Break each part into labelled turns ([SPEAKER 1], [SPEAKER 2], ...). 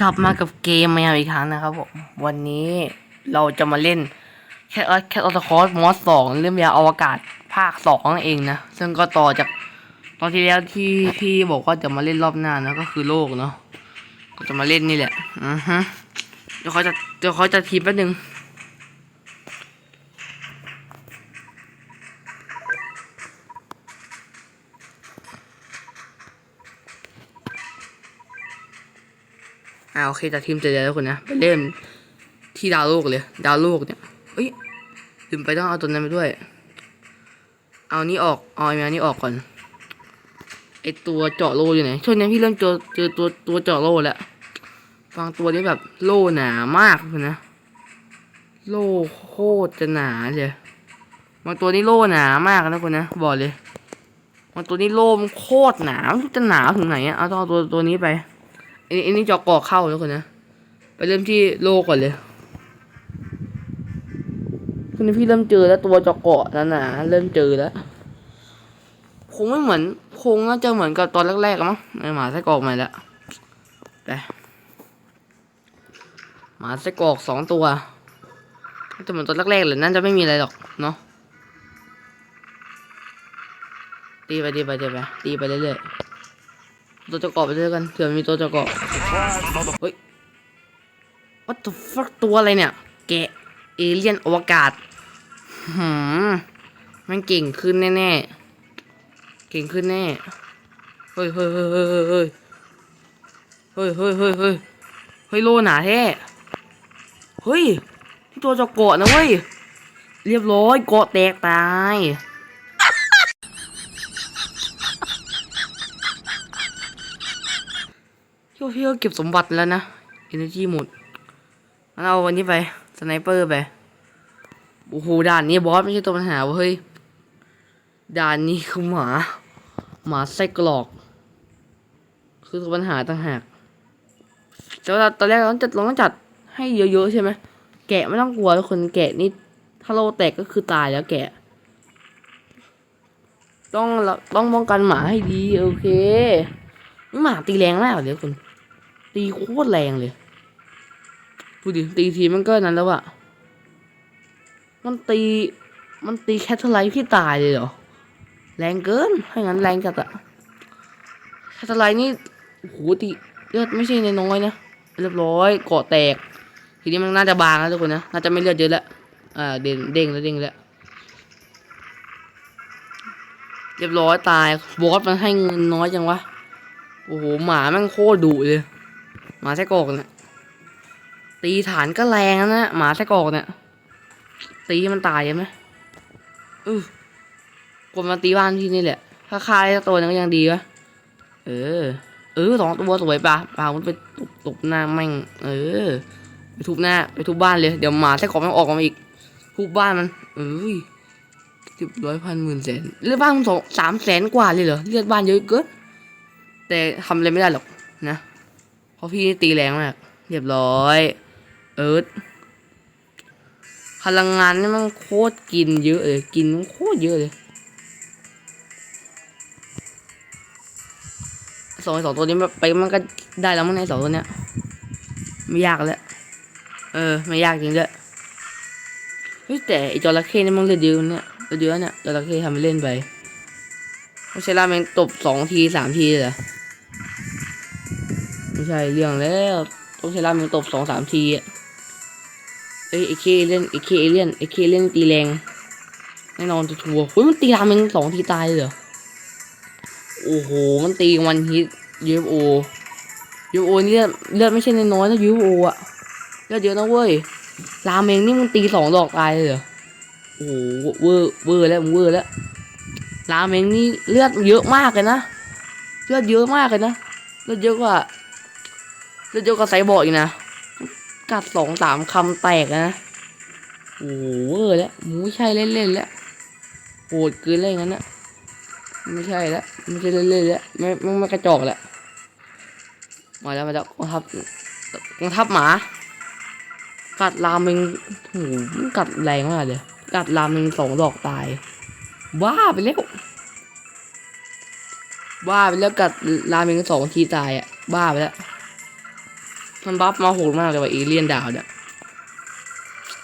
[SPEAKER 1] กลับมากับเกมแมาอีกครั้งนะครับผมวันนี้เราจะมาเล่นแคทแคทออตคอร์สมอสสองเรื่องยาอวกาศภาคสองเองนะ ซึ่งก็ต่อจากตอนที่แล้วที่ที่บอกว่าจะมาเล่นรอบหน้านะก็คือโลกเนาะก็จะมาเล่นนี่แหละอือฮะเดี๋ยวเขาจะเดี๋ยวเขาจะทีมแป๊บนึง อ่าโอเคจากทีมเจอแล้วคนนะไปเล่นที่ดาวโลกเลย ดาวโลกเนี่ยเอ้ยลืมไปต้องเอาตัวนั้นไปด้วย เอานี่ออกเอาไอ้แมวนี่ออกก่อนไอตัวเจาะโลอยู่ไหนช่วงนี้พี่เริ่มเจอเจอตัวตัวเจาะโลแล้วบางตัวนี้แบบโลหนามากเลยนะ โลโคตรจะหนาเลยบางตัวนี้โลหนามากนะคนนะบอกเลยบางตัวนี้โลมโคตรหนาไม่รู้จะหนาถึงไหนอะเอาต้องเอาตัวตัวนี้ไป อันนี้อันนี้จอกอกเข้าแล้วคนนะ ไปเริ่มที่โลก่อนเลยคนนี้พี่เริ่มเจอแล้วตัวจอกเกาะนั่นนะเริ่มเจอแล้วคงไม่เหมือนคงน่าจะเหมือนกับตอนแรกๆมั้งไอหมาไส้กรอกใหม่ล้วไปหมาไส้กรอกสองตัวจะเหมือนตอนแรกๆเลยนั่นจะไม่มีอะไรหรอกเนาะตีไปตีไปตีไปตีไปเรื่อยๆ ตัวจะเกาะไปเรื่อยกันเผื่อมีตัวจะเกาะเฮ้ย what the fuck ตัวอะไรเนี่ย แกะเอเลี่ยนอวกาศหืมมันเก่งขึ้นแน่ๆ เก่งขึ้นแน่ เฮ้ยเฮ้ยเฮ้ยเฮ้ยเฮ้ยเฮ้ยเฮ้ยเฮ้ยเฮ้ยเฮ้ยโลหนาแท้เฮ้ยที่ตัวจะเกาะนะเว้ย เรียบร้อยเกาะแตกตาย พี่พี่ก็เก็บสมบัติแล้วนะ energy หมดงั้นเอาวันนี้ไปสไนเปอร์ไปโอ้โหด่านนี้บอสไม่ใช่ตัวปัญหาเฮ้ยด่านนี้คือหมา หมาไส้กรอก คือตัวปัญหาต่างหากแต่ว่าตอนแรกเราต้องจัดเราต้องจัดให้เยอะๆใช่ไหมแกะไม่ต้องกลัวทุกคนแกะนี่ถ้าโลแตกก็คือตายแล้วแกะ ต้องต้องป้องกันหมาให้ดีโอเคหมาตีแรงมากเลยวคุณ ตีโคตรแรงเลยดูดิตีทีมันก็นั้นแล้วอะมันตีมันตีแคทเทอร์ไลท์พี่ตายเลยเหรอ แรงเกินถ้างั้นแรงจัดอะแคทเทอร์ไลท์นี่โอ้โหตีเลือดไม่ใช่นน้อยนะ เรียบร้อยเกาะแตก ทีนี้มันน่าจะบางแล้วทุกคนนะ น่าจะไม่เลือดเยอะแล้วอ่าเด้งเด้งแล้วเด้งแล้ว เรียบร้อยตาย บอสมันให้เงินน้อยจังวะ โอ้โห หมาแม่งโคตรดุเลย หมาไส้กรอกเนี่ยตีฐานก็แรงนะหมาไส้กรอกเนี่ย ตีให้มันตายใช่ไหมอือกดมาตีบ้านที่นี่แหละถ้าฆ่าได้ตัวนึงก็ยังดีวะเออ เออสองตัวสวยปะปามันไปตบตบหน้าแม่ง เออ ไปทุบหน้า ไปทุบบ้านเลย เดี๋ยวหมาไส้กรอกมันออกมาอีก ทุบบ้านมัน เอ้ยสิบร้อยพันหมื่นแสนเลือดบ้านสองสามแสนกว่าเลยเหรอเลือดบ้านเยอะเกินแต่ทำอะไรไม่ได้หรอกนะ เพราะพี่นี่ตีแรงมาก เรียบร้อย เอิร์ธพลังงานนี่มันโคตรกินเยอะเลย กินโคตรเยอะเลยสองสองตัวนี้ไปมันก็ได้แล้วมั้งในสองตัวเนี้ยไม่ยากแล้ว เออ ไม่ยากจริงด้วยเฮ้ยแต่ไอจระเข้นี่มันเลือดเยอะเนี่ยเลือดเยอะเนี่ยจระเข้ทำไปเล่นไปไม่ใช่ลาแมงตบสองทีสามทีเลยเหรอ ไม่ใช่เรื่องแล้ว ต้องใช้ล่าแมงตบสองสามทีอะเอ้ยไอเคเล่นไอเคเล่นไอเคเล่นตีแรงแน่นอนจะทัวร์เฮ้ยมันตีราแมงสองทีตายเลยเหรอโอ้โห มันตีวันฮิตยูโอยูโอนี่เลือดเลือดไม่ใช่น้อยนะยูโออะเลือดเยอะนะเว้ยราเมงนี่มันตีสองดอกตายเลยเหรอโอ้โหเวอร์เวอร์แล้วมึงเวอร์แล้วราเมงนี่เลือดเยอะมากเลยนะเลือดเยอะมากเลยนะเลือดเยอะกว่า เลือดเยอะกว่าไซบอร์กอีกนะ กัดสองสามคำแตกนะโอ้โหเวอร์แล้วไม่ใช่เล่นๆแล้วโหดเกินอะไรงั้นนะไม่ใช่แล้วไม่ใช่เล่นๆแล้วไม่ไม่ไม่กระจอกแล้วมาแล้วมาแล้วกองทัพกองทัพหมา กัดราเมงโอ้โหกัดแรงมากเลยกัดราเมงสองดอกตายบ้าไปแล้วบ้าไปแล้วกัดราเมงสองทีตายอะบ้าไปแล้ว มันบัฟมาโหดมากเลยว่ะเอเลี่ยนดาวเนี่ย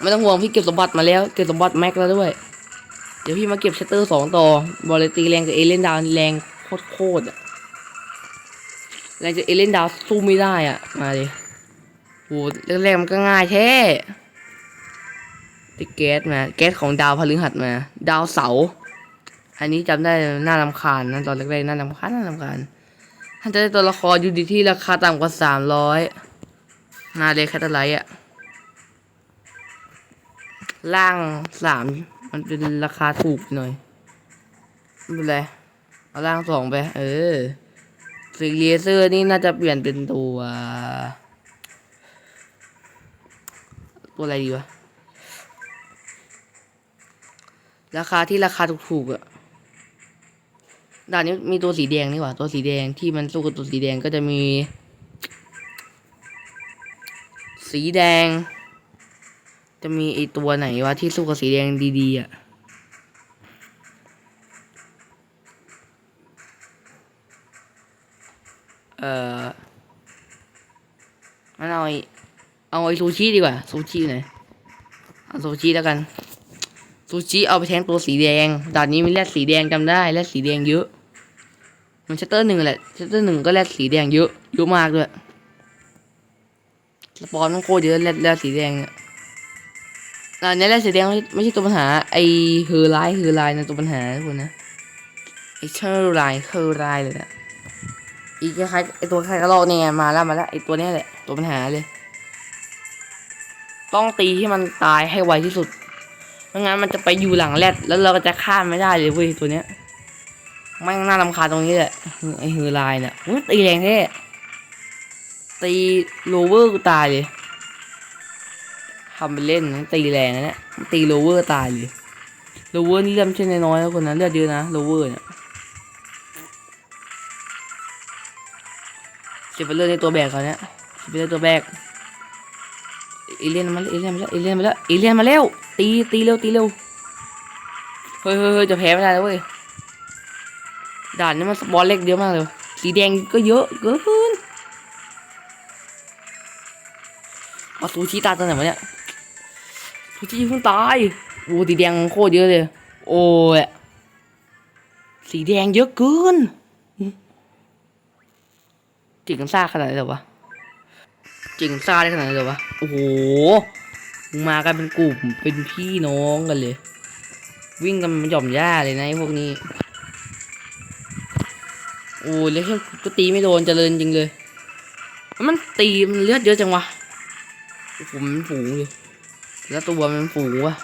[SPEAKER 1] ไม่ต้องห่วงพี่เก็บสมบัติมาแล้วเก็บสมบัติแม็กแล้วด้วย เดี๋ยวพี่มาเก็บชัตเตอร์สองต่อบอลเลตีแรงกับเอเลี่ยนดาวแรงโคตรๆอะแรงจากเอเลี่ยนดาวสู้ไม่ได้อะมาดิโหแรกๆมันก็ง่ายแท้ติแก๊สมาแก๊สของดาวพฤหัสมา ดาวเสาอันนี้จำได้น่ารำคาญนะตอนแรกๆน่ารำคาญน่ารำคาญท่านจะได้ตัวละครอยู่ดีที่ราคาต่ำกว่าสามร้อย มาเลยแคตเตอไลท์อะล่างสามมันเป็นราคาถูกหน่อยไม่เป็นไรเอาล่างสองไป เออสีเลเซอร์นี่น่าจะเปลี่ยนเป็นตัว ตัวอะไรดีวะ ราคาที่ราคาถูกๆอะด่านนี้มีตัวสีแดงนี่หว่า ตัวสีแดงที่มันสู้กับตัวสีแดงก็จะมี สีแดง จะมีไอตัวไหนวะที่สู้กับสีแดงดีๆอะเออมันเอาไอเอาไอซูชิดีกว่าซูชิไหนอยเอาซูชิแล้วกันซูชิเอาไปแทงตัวสีแดงด่านนี้มีแรดสีแดงจำได้แรดสีแดงเยอะ มันชัตเตอร์หนึ่งแหละชัตเตอร์หนึ่งก็แรดสีแดงเยอะเยอะมากด้วย สปอนต้องโคตรเยอะแรดแรดสีแดงเนี่ยอ่าในแรกสีแดงไม่ไม่ใช่ตัวปัญหา ไอเฮอร์ไลท์เฮอร์ไลท์นะตัวปัญหาทุกคนนะไอเชอร์ไลท์เฮอร์ไลท์เลยนะอีกคล้ายไอตัวคล้ายกระรอกเนี่ยมาแล้วมาแล้วไอตัวเนี้ยแหละตัวปัญหาเลย ต้องตีให้มันตายให้ไวที่สุดไม่งั้นมันจะไปอยู่หลังแรดแล้วเราก็จะข้าไม่ได้เลยเว้ยตัวเนี้ยไม่งน่ารำคาญตรงนี้แหละไอเฮอร์ไลท์เนี่ยอุ๊ยตีแรงแท้ ตีโลเวอร์กูตายเลยทำไปเล่นนะตีแรงนะเนี่ยตีโลเวอร์ตายเลยโลเวอร์นี่เลือดไม่ใช่น้อยๆนะคนนะเลือดเยอะนะโลเวอร์เนี่ยเจ็บไปเลือดในตัวแบกเขาเนี่ยเจ็บไปเลือดตัวแบกเอเลียนมาแล้วเอเลียนมาแล้วเอเลียนมาแล้วเอเลียนมาแล้วตีตีเร็วตีเร็วเฮ้ยเฮ้ยจะแพ้ไม่ได้แล้วเว้ยด่านนี้มันสปอนเล็กเยอะมากเลยสีแดงก็เยอะเกิน ซูชิตาตัวไหนวะเนี่ยทุกที่เพิ่งตายโอ้สีแดงโคตรเยอะเลย โอ้ยสีแดงเยอะเกินจิกกันซ่าขนาดนี้เหรอวะจิกกันซ่าได้ขนาดนี้เหรอวะโอ้โหมากันเป็นกลุ่มเป็นพี่น้องกันเลย วิ่งกันมันหย่อมหญ้าเลยนะพวกนี้โอ้ยแล้วก็ตีไม่โดนเจริญจริงเลย มันตีมันเลือดเยอะจังวะ โอ้โหมันฝูงเลยแล้วตัวมันฝูงวะ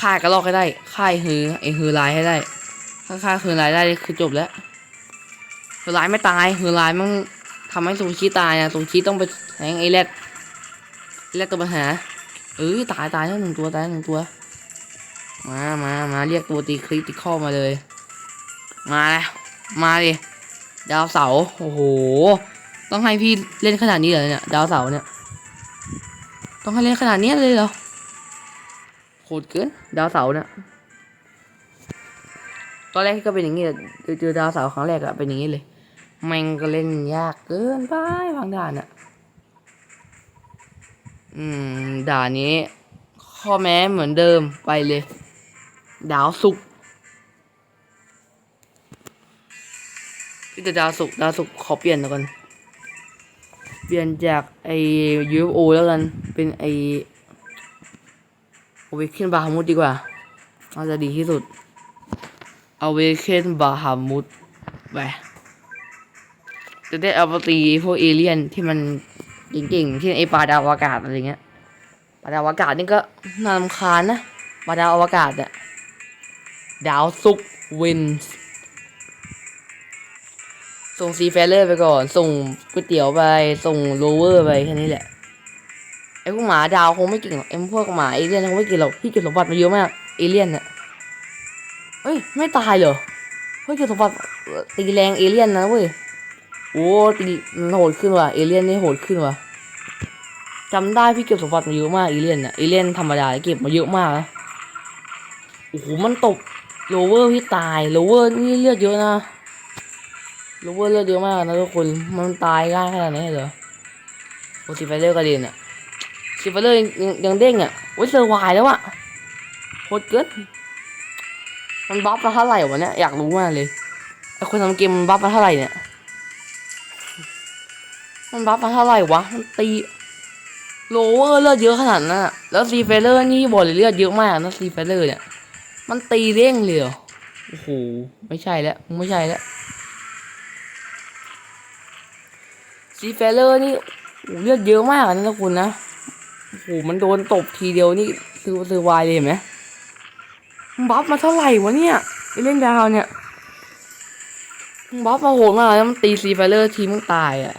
[SPEAKER 1] ฆ่ากระลอกให้ได้ฆ่าไอ้ฮือไอ้ฮือลายให้ได้ถ้าฆ่าฮือลายได้คือจบแล้วฮือลายไม่ตายฮือลายมันทำให้ซูชิตายนะซูชิต้องไปแทงไอ้แรดแรดตัวปัญหาเออตายตายแล้วหนึ่งตัวตายหนึ่งตัว มามามาเรียกตัวตีคริติคอลมาเลย มาแล้วมาดิดาวเสาโอ้โห ต้องให้พี่เล่นขนาดนี้เหรอเนี่ยดาวเสาเนี่ย ต้องให้เล่นขนาดนี้เลยเหรอโหดเกินดาวเสาเนี่ยตอนแรกก็เป็นอย่างงี้เจอดาวเสาครั้งแรกอะเป็นอย่างงี้เลยแม่งก็เล่นยากเกินไปบางด่านอะอืมด่านนี้ ข้อแม้เหมือนเดิมไปเลย ดาวสุกพี่จะดาวสุกดาวสุกขอเปลี่ยนน่อยก่อน ปลี่ยนจากไอ UFO แล้วกัน เป็นไอเอเวเคนบาฮามุดดีกว่าน่าจะดีที่สุดเอาเวเคนบาฮามุดไปจะได้เอาไปตีพวกเอเลี่ยนที่มันเก่งๆที่ไอปลาดาวอากาศอะไรเงี้ยปลาดาวอากาศนี่ก็น่ารำคาญนะปลาดาวอวกาศอะดาวซุกวินส์ ส่งซีแฟลเลอร์ไปก่อน ส่งก๋วยเตี๋ยวไป ส่งโรเวอร์ไปแค่นี้แหละ ไอ้พวกหมาดาวคงไม่เก่งหรอกไอ้พวกหมาเอเลี่ยนคงไม่เก่งหรอก พี่เก็บสมบัติมาเยอะมาก เอเลี่ยนเนี่ยเฮ้ย ไม่ตายเหรอ เฮ้ยเก็บสมบัติตีแรงเอเลี่ยนนะเว้ย โอ้ตีโหดขึ้นว่ะ เอเลี่ยนนี่โหดขึ้นว่ะจำได้พี่เก็บสมบัติมาเยอะมากเอเลี่ยนน่ะเอเลี่ยนธรรมดาเก็บมาเยอะมากนะโอ้โห มันตบโรเวอร์พี่ตายโรเวอร์นี่เลือดเยอะนะ รู้ว่าเลือดเยอะมากนะทุกคน มันตายง่ายขนาดนี้เหรอโอ้ซีไฟเลอร์กระเด็นอะซีไฟเลอร์ยังยังเด้งอะโอ้ยเซอร์วายแล้วอะโคตรเกินมันบัฟมาเท่าไหร่วะเนี่ย อยากรู้มากเลยไอคนทำเกมมันบัฟมาเท่าไหร่เนี่ย มันบัฟมาเท่าไหร่วะ มันตีโลเวอร์เลือดเยอะขนาดนั้นอะแล้วซีไฟเลอร์นี่บอกเลยเลือดเยอะมากนะซีไฟเลอร์เนี่ย มันตีเด้งเลยเหรอโอ้โห ไม่ใช่แล้ว ไม่ใช่แล้ว ซีเฟลเลอร์นี่โอ้โหเลือดเยอะมากนะทุกคนนะโอ้โหมันโดนตบทีเดียวนี่ซื้อซื้อวายเลยเห็นไหมมันบัฟมาเท่าไหร่วะเนี่ยไอเล่นดาวเนี่ยมันบัฟมาโหดมากแล้วมันตีซีเฟลเลอร์ทีมงตายอะ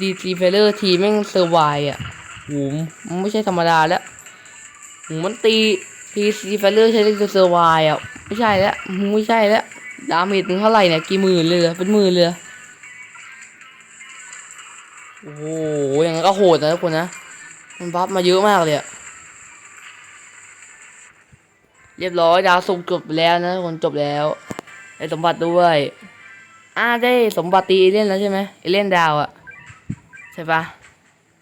[SPEAKER 1] ดีซีเฟลเลอร์ทีมแม่งเซอร์ไวอะโอ้โหมันไม่ใช่ธรรมดาแล้วโอ้โหมันตีทีซีเฟลเลอร์ใช้เล่นเซอร์ไวอะไม่ใช่แล้วไม่ใช่แล้วดาเมจถึงเท่าไหร่เนี่ยกี่หมื่นเลยเหรอเป็นหมื่นเลยเหรอ โอ้โหอย่างนั้นก็โหดนะทุกคนนะ มันบัฟมาเยอะมากเลยอะเรียบร้อยดาวสุกจบแล้วนะทุกคนจบแล้วได้สมบัติด้วยอ่าได้สมบัติตีเอเลี่ยนแล้วใช่ไหมเอเลี่ยนดาวอะใช่ปะ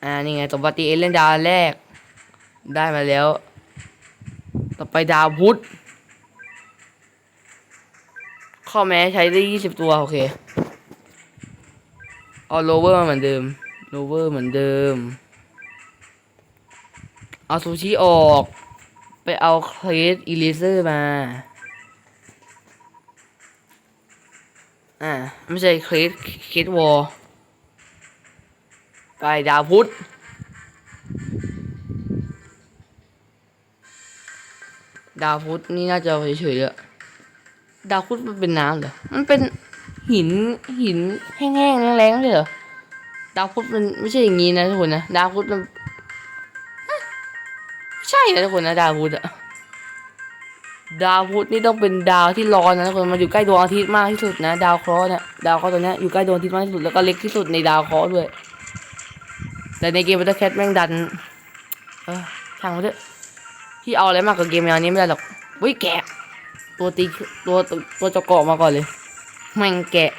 [SPEAKER 1] อ่านี่ไงสมบัติตีเอเลี่ยนดาวแรก ได้มาแล้ว ต่อไปดาวพุธข้อแม้ใช้ได้ยี่สิบตัว โอเคเอาโลเวอร์มาเหมือนเดิม โลเวอร์เหมือนเดิม เอาซูชิออก ไปเอาเครสอีลิเซอร์มา อ่า ไม่ใช่เครสเครสวอลไปดาวพุธดาวพุธนี่น่าจะเฉยๆอะดาวพุธมันเป็นน้ำเหรอ มันเป็นหินหินแห้งๆแรงๆเลยเหรอ ดาวพุธมันไม่ใช่อย่างนี้นะทุกคนนะดาวพุธมันฮะไม่ใช่นะทุกคนนะดาวพุธอะดาวพุธนี่ต้องเป็นดาวที่ร้อนนะทุกคนมันอยู่ใกล้ดวงอาทิตย์มากที่สุดนะ ดาวเคราะห์เนี่ยดาวเคราะห์ตัวเนี้ยอยู่ใกล้ดวงอาทิตย์มากที่สุดแล้วก็เล็กที่สุดในดาวเคราะห์ด้วย แต่ในเกมบัตเตอร์แคทแม่งดัน เออช่างมันเถอะที่เอาอะไรมากกว่าเกมแนวนี้ไม่ได้หรอกเฮ้ยแกะ ตัวตีตัวตัวตัวจะเกาะมาก่อนเลยแม่งแกะ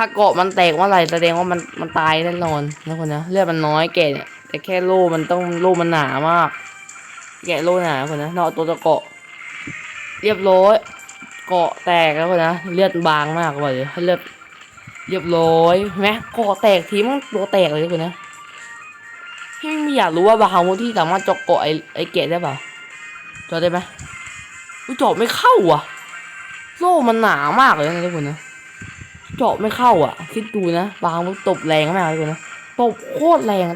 [SPEAKER 1] ถ้าเกาะมันแตกเมื่อไหร่แสดงว่ามันมันตายแน่นอนนะคนนะเลือดมันน้อยแกะเนี่ยแต่แค่โล่มันต้องโล่มันหนามาก แกะโล่หนาคนนะเนาะตัวจะเกาะ เรียบร้อยเกาะแตกแล้วคนนะเลือดบางมากกว่าเลยเลือดเรียบร้อยไหมเกาะแตกทีมันตัวแตกเลยคนนะพี่ไม่อยากรู้ว่าบาฮามุที่สามารถเจาะเกาะไอ้ไอ้แกะได้เปล่าจาะได้ไหมอุ๊ยจาะไม่เข้าอะ โล่มันหนามากเลยนะทุกคนนะ เจาะไม่เข้าอะ คิดดูนะบางมันตบแรงมากเลยนะตบโคตรแรง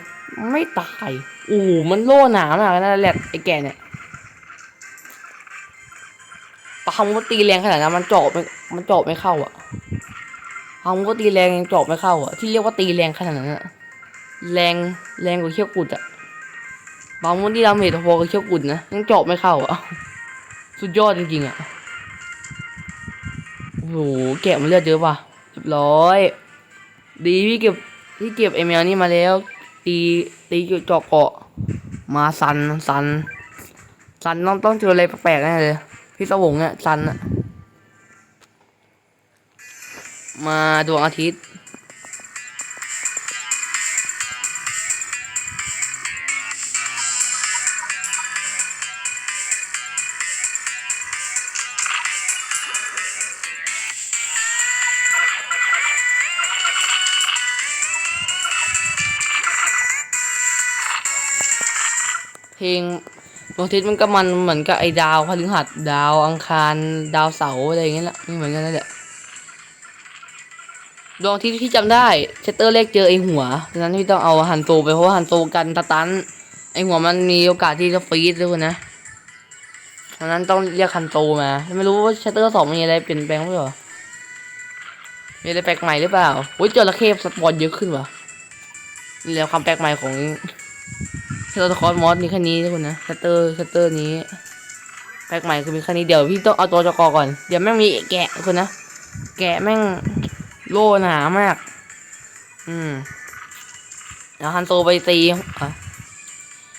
[SPEAKER 1] ไม่ตายโอ้มันโล่หนามากนะแหลกไอ้แกเนี่ยปามันก็ตีแรงขนาดนั้นมันเจาะไม่มันเจาะไม่เข้าอะปามันก็ตีแรงยังเจาะไม่เข้าอะที่เรียกว่าตีแรงขนาดนั้นอะแรงแรงกว่าเขี้ยวกุดอะบางมันที่ดาเมจพอกับเขี้ยวกุดนะยังเจาะไม่เข้าอะสุดยอดจริงๆอะโอ้โหแกะมันเลือดเยอะป่ะ เรียบร้อย ดีพี่เก็บพี่เก็บไอแมวนี่มาแล้ว ตีตีจอกเกาะ มาซันซันซันต้องต้องเจออะไรแปลกๆแน่เลย พี่สวงเนี่ยซันอะมาดวงอาทิตย์ เพลงดวงอาทิตย์มันก็มันเหมือนกับไอ้ดาวพฤหัสดาวอังคารดาวเสาร์อะไรอย่างเงี้ยแหละไม่เหมือนกันนั่นแหละดวงอาทิตย์ที่จำได้เชตเตอร์เล็กเจอไอ้หัวดังนั้นพี่ต้องเอาฮันโตไปเพราะว่าฮันโตกันตะตันไอ้หัวมันมีโอกาสที่จะฟรีดด้วยนะดังนั้นต้องเรียกฮันโตมาไม่รู้ว่าเชตเตอร์สองมีอะไรเปลี่ยนแปลงหรือเปล่ามีอะไรแปลกใหม่หรือเปล่าโอ้ยเจอระเข้สปอนเยอะขึ้นวะนี่แหละความแปลกใหม่ของ ชัตเตอร์คอร์สมอสมีแค่นี้ทุกคนนะชัตเตอร์ชัตเตอร์นี้แพ็กใหม่คือมีแค่นี้เดี๋ยวพี่ต้องเอาตัวจกอก่อนเดี๋ยวแม่งมีแกะทุกคนนะแกะแม่งโล่หนามาก อืมแล้วฮันโตไปตี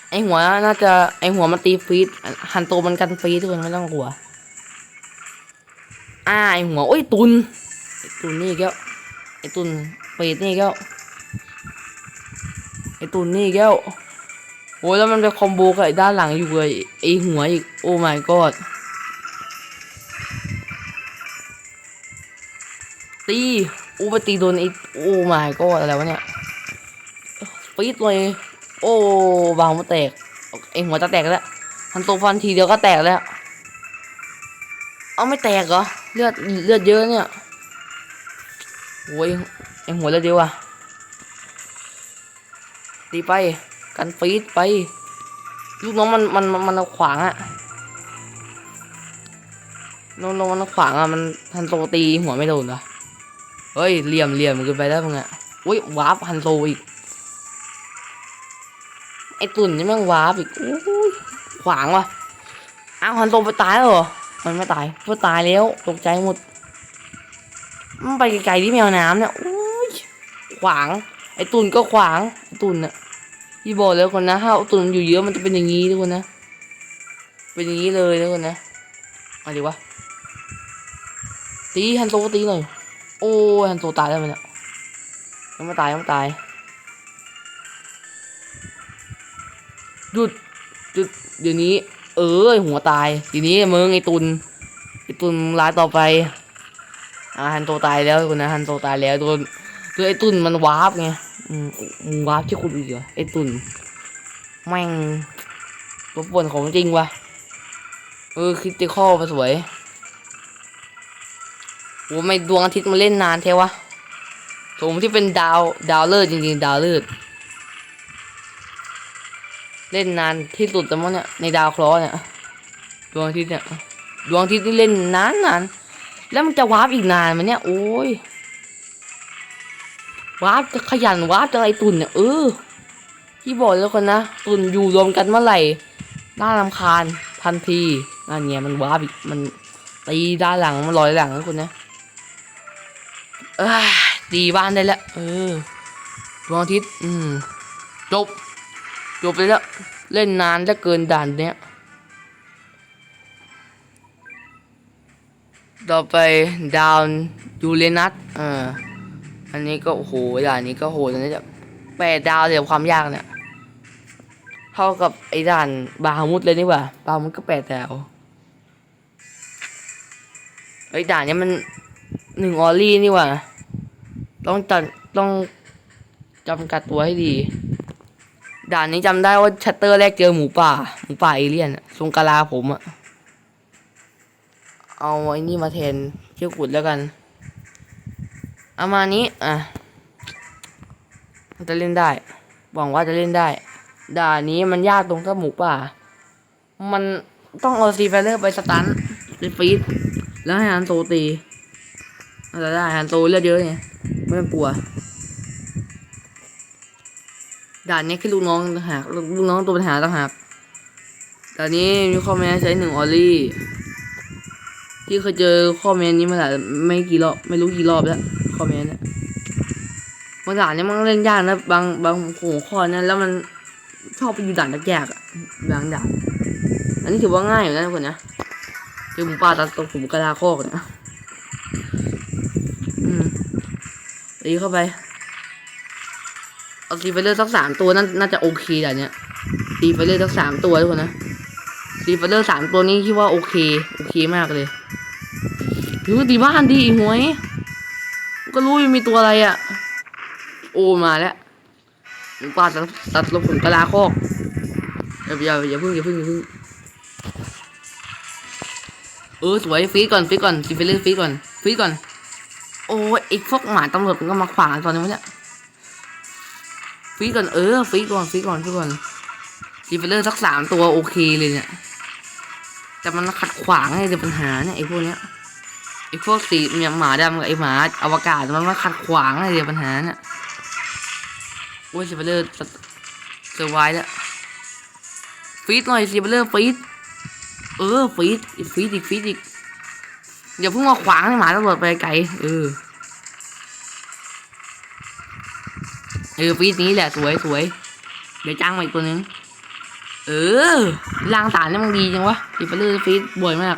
[SPEAKER 1] ไอหัวน่าจะไอหัวมันตีฟีดฮันโตมันกันฟีดทุกคนไม่ต้องกลัวอ่าไอหัวโอ้ยตุนตุนนี่อีกแล้วไอตุนเปรตนี่แก้วไอตุนนี่แก้ว โอ้ยแล้วมันไปคอมโบกับไอ้ด้านหลังอยู่เลยไอหัวอีก โอ้ my god ตีอู้ไปตีโดนไอโอ้ my god อะไรวะเนี่ยปีดเลยโอ้บางมาแตกไอหัวจะแตกแล้วทันโตฟันทีเดียวก็แตกแล้ว เอาไม่แตกเหรอเลือดเลือดเยอะเนี่ยโอ้ยไอหัวเลือดเดียวอะตีไป กันฟีดไป ลูกน้องมันมันมันขวางอะน้องน้องมันขวางอะมันทันโตตีหัวไม่โดนเหรอเฮ้ยเหลี่ยมเหลี่ยมเกินไปแล้วมึงอะอุ้ยวาร์ปฮันโซอีกไอตุ่นนี่แม่งวาร์ปอีกโอ้ยขวางว่ะอ้าวฮันโซไปตายแล้วเหรอมันไม่ตายก็ตายแล้วตกใจหมดมันไปไกลๆที่แมวน้ำเนี่ยโอ้ยขวาง ไอตุ่นก็ขวางไอตุ่นอะ พี่บอกแล้วคนนะถ้าเอตุ่นอยู่เยอะมันจะเป็นอย่างนี้ทุกคนนะ เป็นอย่างนี้เลยทุกคนนะมาดิวะตีฮันโซตีหน่อยโอ้ฮันโซตายแล้วมันเนี่ยยังไม่ตายยังไม่ตายหยุดหยุดเดี๋ยวนี้ เออหัวตายทีนี้มึงไอตุนไอตุนร้ายต่อไปอ่าฮันโตตายแล้วคนนะฮันโตตายแล้วโดนโดนไอตุนมันวาร์ปไง วาร์ปที่คุณอีกเหรอไอตุนแม่งตัวป่วนของจริงวะเออคริติคอลมาสวยโอ้ไม่ดวงอาทิตย์มาเล่นนานเทวะสมที่เป็นดาวดาวเลิศจริงๆ ดาวเลิศเล่นนานที่สุดแต่มั้งเนี่ยในดาวเคราะห์เนี่ยดวงอาทิตย์เนี่ยดวงอาทิตย์นี่เล่นนานนานแล้วมันจะวาร์ปอีกนานมันเนี่ยโอ้ย วาร์ปจะขยันวาร์ปจะอะไรตุนเนี่ยเออที่บอกแล้วคนนะตุนอยู่รวมกันเมื่อไหร่น่ารำคาญทันทีนั่นไงมันวาร์ปอีกมันตีด้านหลังมันลอยหลังนะคุณนะเอ้ยตีบ้านได้แล้วเออดวงอาทิตย์อืมจบจบไปแล้วเล่นนานจะเกินด่านเนี้ยต่อไปดาวยูเรนัสอ่า อันนี้ก็โอ้โหด่านนี้ก็โหดนะจะแปดดาวเดี๋ยวความยากเนี่ย เท่ากับไอ้ด่านบาฮามุดเลยนี่ว่าบาฮามุดก็แปดดาวไอ้ด่านเนี้ยมันหนึ่งออลลี่นี่ว่าต้องจัดต้องจำกัดตัวให้ดี ด่านนี้จำได้ว่าชัตเตอร์แรกเจอหมูป่าหมูป่าเอเลี่ยนทรงกะลาผมอะเอาไอ้นี่มาแทนเชือกขุดแล้วกัน เอามานี้อะจะเล่นได้ หวังว่าจะเล่นได้ ด่านนี้มันยากตรงกับหมูป่า มันต้องเอาซีไฟเลอร์ไปสตันไปฟีดแล้วให้ฮันโตตีอาจจะได้ฮันโตเลือดเยอะไงไม่ต้องกลัว ด่านนี้คือลูกน้องต่างหากลูกน้องตัวปัญหาต่างหากด่านนี้มีข้อแม้ใช้หนึ่งออลลี่ ที่เคยเจอข้อแม้นี้มาหลายไม่กี่รอบไม่รู้กี่รอบแล้ว ข้อแม้เนี่บางด่านเนี่ยมันเล่นยากนะบางบางหัวข้อเนี่ยแล้วมันชอบไปอยู่ด่านยากๆอะบางด่านอันนี้ถือว่าง่ายอยู่นะทุกคนนะเจอหมูป่าตัดตรงผมกระดาโคกเนี่ยอืมตีเข้าไปเอาตีไฟเลอร์สักสามตัวน่าน่าจะโอเคแหละเนี่ยตีไฟเลอร์สักสามตัวทุกคนนะตีไฟเลอร์สามตัวนี้คิดว่าโอเค โอเคมากเลยหรือตีบ้านดีหวย ก็รู้ยังมีตัวอะไรอะ โอ้มาแล้วหมูป่าตัดตัดลงผมกระลาคอกอย่าอย่าอย่าเพิ่งอย่าเพิ่งอย่าเพิ่งเออสวยฟีดก่อนฟีดก่อนตีไฟเลอร์ฟีดก่อนฟีดก่อน โอ้ยไอ้พวกหมาตำรวจมันก็มาขวางตอนนี้วะเนี่ยฟีดก่อนเออฟีดก่อนฟีดก่อนฟีดก่อนฟีดไปเลอร์สักสามตัวโอเคเลยเนี่ยแต่มันขัดขวางไงเดี๋ยวปัญหาเนี่ยไอ้พวกเนี้ย ไอ้พวกสีเนี่ยหมาดำกับไอ้หมาอวกาศมันมาขัดขวางอะไงเดียวปัญหาเนี่ยโอ้ยฟีดไปเลอร์เซอร์ไวแล้วฟีดหน่อยฟีดไปเลอร์ฟีดเออฟีดอีกฟีดอีกฟีดอีกอย่าเพิ่งมาขวางให้หมาตำรวจไปไกลเออเออฟีดนี้แหละสวยสวยเดี๋ยวจ้างมาอีกตัวนึงเออล่างสารนี่มันดีจังวะฟีดไปเรื่อยฟีดบ่อยมาก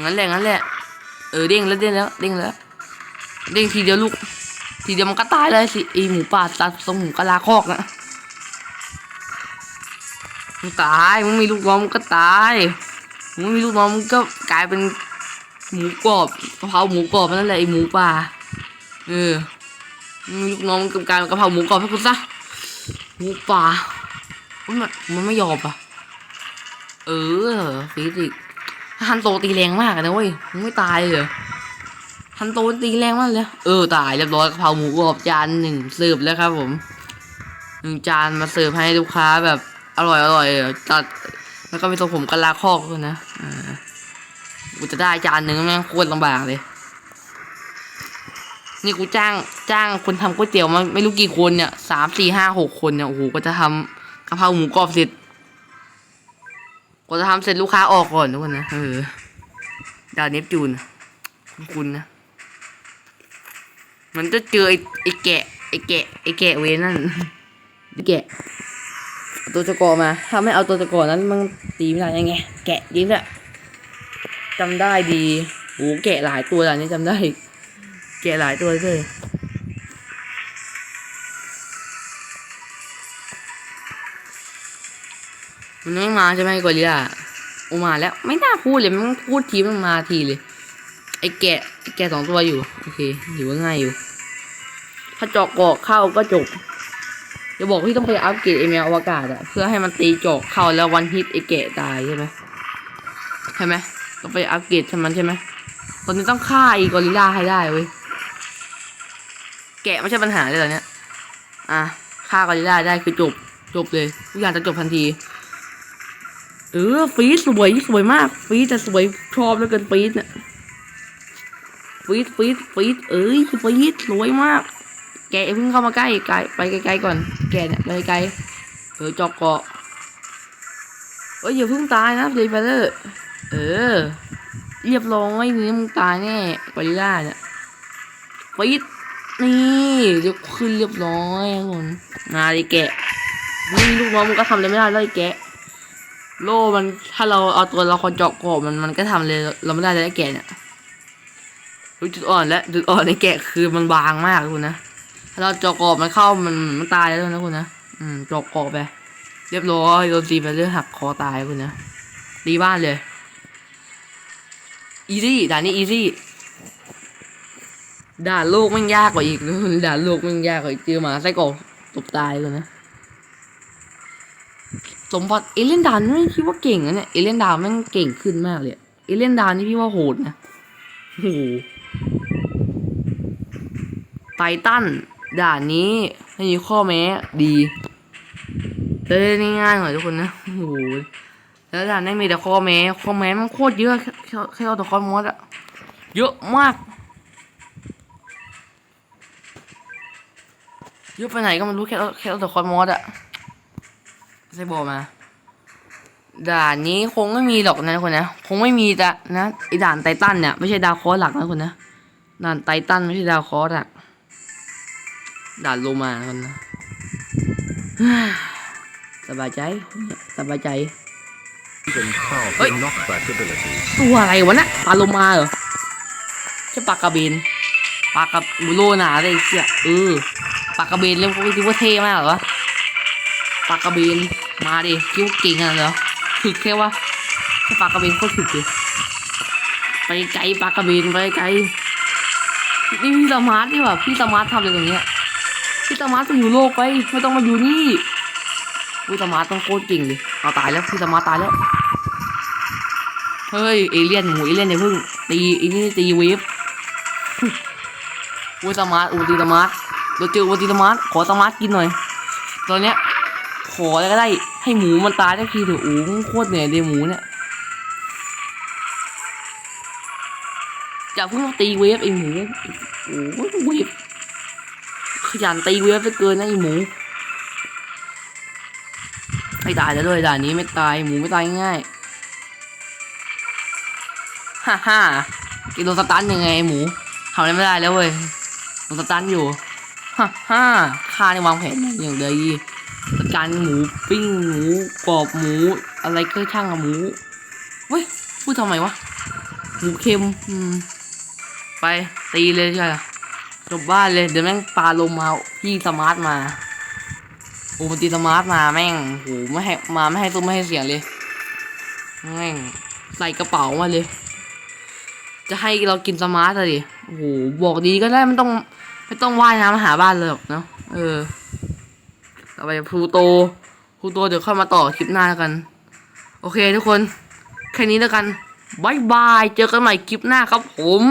[SPEAKER 1] งนั้นแหละอย่างนั้นแหละ เออเด้งแล้วเด้งแล้วเด้งแล้ว เด้งทีเดียวลูก ทีเดียวมันก็ตายเลยสิไอหมูป่าตัดทรงหมูกะลาคอกนะมึงตายมึงมีลูกน้องมึงก็ตายมึงมีลูกน้องมึงก็กลายเป็นหมูกรอบกะเพราหมูกรอบนั่นแหละไอหมูป่า เออมึงมีลูกน้องมึงกลายเป็นกะเพราหมูกรอบให้กูซะหมูป่ามันมันไม่ยอมอะ เออฟิสิก ฮันโตตีแรงมากนะเว้ยมึงไม่ตายเลยฮันโตตีแรงมากเลยเออตายเรียบร้อยกะเพราหมูกรอบจานหนึ่งเสิร์ฟแล้วครับผมหนึ่งจานมาเสิร์ฟให้ลูกค้าแบบอร่อยอร่อยจัดแล้วก็มีตัวผมกะลาคอกด้วยนะอ่ากูจะได้จานหนึ่งแม่งโคตรลำบากเลย นี่กูจ้างจ้างคนทำก๋วยเตี๋ยวมาไม่รู้กี่คนเนี่ยสามสี่ห้าหกคนเนี่ยโอ้โหก็จะทำกะเพราหมูกรอบเสร็จ กว่าจะทำเสร็จลูกค้าออกก่อนทุกคนนะเออดาวเนปจูนคุณคุณนะ มันจะเจอไอ้ไอ้แกะไอ้แกะไอ้แกะเวนั่นไอ้แกะเอาตัวตะกอมาถ้าไม่เอาตัวตะกอนั้นมันตีไม่ได้ยังไง แกะยิงอะจำได้ดีโหแกะหลายตัวแล้วนี่จำได้ แกะหลายตัวเลย มันไม่มาใช่ไหมกอริลลาโอมาแล้วไม่น่าพูดเลยมันพูดทีมันมาทีเลย ไอ้แกะไอแกะสองตัวอยู่ โอเคถือว่าง่ายอยู่ ถ้าจอกเกาะเข้าก็จบจะบอกพี่ต้องไปอัปเกรดเอเมลอวกาศอะเพื่อให้มันตีจอกเข้าแล้ววันฮิตไอ้แกะตายใช่ไหมใช่ไหมต้องไปอัปเกรดใช่มันใช่ไหมตอนนี้ต้องฆ่าอีกอริลลาให้ได้เว้ยแกะไม่ใช่ปัญหาเลยเหรอเนี่ยอะฆ่ากอริลลาได้คือจบจบเลยทุกอย่างจะจบทันที เออฟีสวยสวยมาก ฟีจะสวยชอบแล้วเกินฟีดเนี่ยฟีดฟีดฟีดเอ้ยฟีดสวยมาก แกเพิ่งเข้ามาใกล้ไกลไปไกลๆก่อน แกเนี่ยไปไกลเออจอกเกาะเอ้ยอย่าเพิ่งตายนะเดฟเฟอร์เออ เรียบร้อยนี่มึงตายแน่กอริล่าเนี่ยฟีดนี่เดี๋ยวขึ้นเรียบร้อยครับผมาดิแกะไม่ลูกน้องมึงก็ทำอะไรไม่ได้แล้วไอ้แก โล่มันถ้าเราเอาตัวละครเจาะกรอบมันมันก็ทำเลยเราไม่ได้เลยแกะเนี่ยจุดอ่อนและจุดอ่อนในแกะคือมันบางมากคุณนะถ้าเราเจาะกรอบมันเข้ามันมันตายแล้วนะคุณนะอืมเจาะกรอบไปเรียบร้อยโดนตีไปเรื่องหักคอตายคุณนะตีบ้านเลยอีซี่ด่านนี้อีซี่ด่านโลกมันยากกว่าอีกด่านโลกมันยากกว่าอีกเจอมาไส้กรอกตบตายเลยนะ สมบัติเอเลนดาวนี่ไม่คิดว่าเก่งนะเนี่ยเอเลนดาวแม่งเก่งขึ้นมากเลยเอเลนดาวนี่พี่ว่าโหดนะโอ้โหไททันด่านนี้ไม่มีข้อแม้ดีจะได้ง่ายหน่อยทุกคนนะโอ้โหแล้วด่านนี้มีแต่ข้อแม้ข้อแม้มันโคตรเยอะแค่แค่เอาแต่คอนมอสอะเยอะมากเยอะไปไหนก็ไม่รู้แค่เอาแค่เอาแต่คอนมอสอะ ใช่บอกมา ด่านนี้คงไม่มีหรอกนะคนนะ คงไม่มีแต่นะไอด่านไททันเนี่ยไม่ใช่ดาวคอร์สหลักนะคนนะ ด่านไททันไม่ใช่ดาวคอร์สหลักด่านโลมาคนนะสบายใจสบายใจ
[SPEAKER 2] Even powerful
[SPEAKER 1] Oi.
[SPEAKER 2] knockback ability.
[SPEAKER 1] ตัวอะไรวะนะปลาโลมาเหรอใช่ปลากระเบนปลากระโลหนาเลยเชี่ยเออปลากระเบนเล่นเขาคิดว่าเท่มากเหรอวะปลากระเบน มาดิคิดว่าเก่งอะเหรอถึกแค่ว่าปลากระเบนโคตรถึกเลยไปไกลปลากระเบนไปไกลนี่พี่สมาร์ทนี่ว่าพี่สมาร์ททำอะไรตรงเนี้ยพี่สมาร์ทไปอยู่โลกไปไม่ต้องมาอยู่นี่พี่สมาร์ทต้องโคตรเก่งเลยเอาตายแล้วพี่สมาร์ทตายแล้วเฮ้ยเอเลี่ยนหมูเอเลี่ยนอย่าเพิ่งตีอีนี่ตีเวฟอูสมาร์ทอูตีสมาร์ทเราเจออูตีสมาร์ทขอสมาร์ทกินหน่อยตอนเนี้ยขออะไรก็ได้ ให้หมูมันตายได้ทีเถอะโอ้โหโคตรเหนื่อยเลยหมูเนี่ยอย่าเพิ่งตีเวฟไอหมูโอ้เวฟขยันตีเวฟไปเกินนะไอหมูไม่ตายแล้วด้วยด่านนี้ไม่ตายหมูไม่ตายง่ายฮ่าฮ่ากินโดนสตันยังไงไอหมูทำอะไรไม่ได้แล้วเว้ยโดนสตันอยู่ฮ่าฮ่าข้าในวางแผนอย่างเดีจัด การหมูปิ้งหมูกรอบหมู อะไรก็ช่างกับหมูเว้ยพูดทำไมวะหมูเค็มอืมไปตีเลยใช่ไหมกลับบ้านเลยเดี๋ยวแม่งปลาลมมาพี่สมาร์ทมาโอ้มันตีสมาร์ทมาแม่งโหไม่ให้มาไม่ให้ตุ้มไม่ให้เสียงเลยแม่งใส่กระเป๋ามาเลย จะให้เรากินสมาร์ทอะดิโอ้โหบอกดีก็ได้ไม่ต้องไม่ต้องว่ายน้ำมาหาบ้านเลยหรอกเนาะเออ ต่อไปพลูโตพลูโตเดี๋ยวเข้ามาต่อคลิปหน้ากัน โอเคทุกคน แค่นี้แล้วกันบายบาย เจอกันใหม่คลิปหน้าครับผม